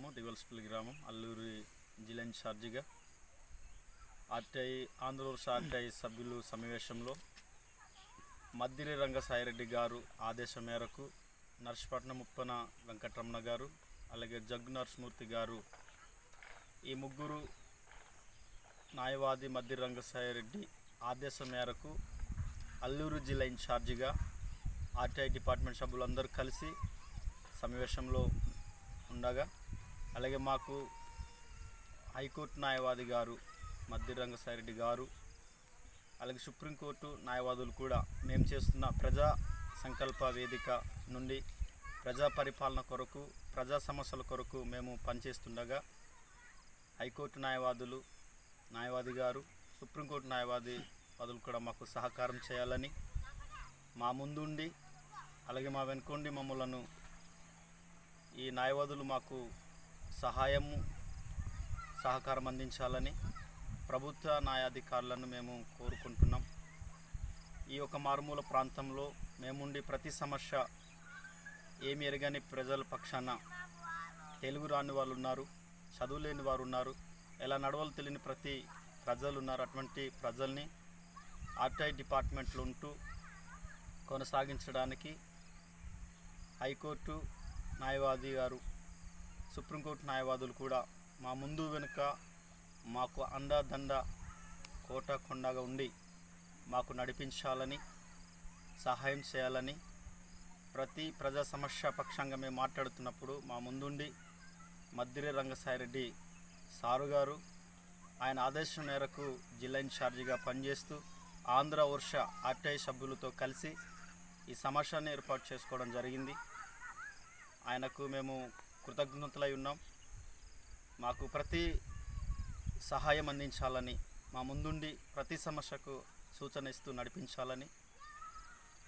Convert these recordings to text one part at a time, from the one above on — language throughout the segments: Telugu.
గ్రామం దివల్స్పల్లి గ్రామం అల్లూరి జిల్లా ఇన్ఛార్జిగా ఆర్టీఐ ఆంధ్రప్రదేశ్ ఆర్టీఐ సభ్యులు సమావేశంలో మద్దిరి రంగసాయిరెడ్డి గారు ఆదేశం మేరకు నర్సపట్నం ముప్పన వెంకటరమణ గారు అలాగే జగ్గు నరసింహమూర్తి గారు ఈ ముగ్గురు న్యాయవాది మద్దిరి రంగసాయిరెడ్డి ఆదేశం మేరకు అల్లూరు జిల్లా ఇన్ఛార్జిగా ఆర్టీఐ డిపార్ట్మెంట్ సభ్యులందరూ కలిసి సమావేశంలో ఉండగా అలాగే మాకు హైకోర్టు న్యాయవాది గారు మద్దిరంగ రంగసాయిరెడ్డి గారు అలాగే సుప్రీంకోర్టు న్యాయవాదులు కూడా మేము చేస్తున్న ప్రజా సంకల్ప వేదిక నుండి ప్రజా పరిపాలన కొరకు ప్రజా సమస్యల కొరకు మేము పనిచేస్తుండగా హైకోర్టు న్యాయవాదులు న్యాయవాది గారు సుప్రీంకోర్టు న్యాయవాది వాదులు కూడా మాకు సహకారం చేయాలని మా ముందుండి అలాగే మా వెనుకొండి మమ్మలను ఈ న్యాయవాదులు మాకు సహాయము సహకారం అందించాలని ప్రభుత్వ న్యాయాధికారులను మేము కోరుకుంటున్నాం. ఈ యొక్క మారుమూల ప్రాంతంలో మేముండి ప్రతి సమస్య ఏమి ఎరగని ప్రజల పక్షాన తెలుగు రాని వాళ్ళు ఉన్నారు చదువు లేని వారు ఉన్నారు ఎలా నడవలు తెలియని ప్రతి ప్రజలు ఉన్నారు. అటువంటి ప్రజల్ని ఆర్టీఐ డిపార్ట్మెంట్లో ఉంటూ కొనసాగించడానికి హైకోర్టు న్యాయవాది గారు సుప్రీంకోర్టు న్యాయవాదులు కూడా మా ముందు వెనుక మాకు అండదండ కోట కొండగా ఉండి మాకు నడిపించాలని సహాయం చేయాలని ప్రతి ప్రజా సమస్య పక్షంగా మేము మాట్లాడుతున్నప్పుడు మా ముందుండి మద్దిరి రంగసాయిరెడ్డి సారు గారు ఆయన ఆదేశం మేరకు జిల్లా ఇన్ఛార్జిగా పనిచేస్తూ ఆంధ్ర వర్ష ఆర్టీఐ సభ్యులతో కలిసి ఈ సమస్యను ఏర్పాటు చేసుకోవడం జరిగింది. ఆయనకు మేము కృతజ్ఞతలై ఉన్నాం. మాకు ప్రతి సహాయం అందించాలని మా ముందుండి ప్రతి సమస్యకు సూచన ఇస్తూ నడిపించాలని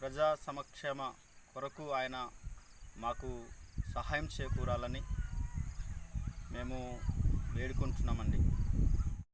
ప్రజా సమక్షేమ కొరకు ఆయన మాకు సహాయం చేకూరాలని మేము వేడుకుంటున్నామండి.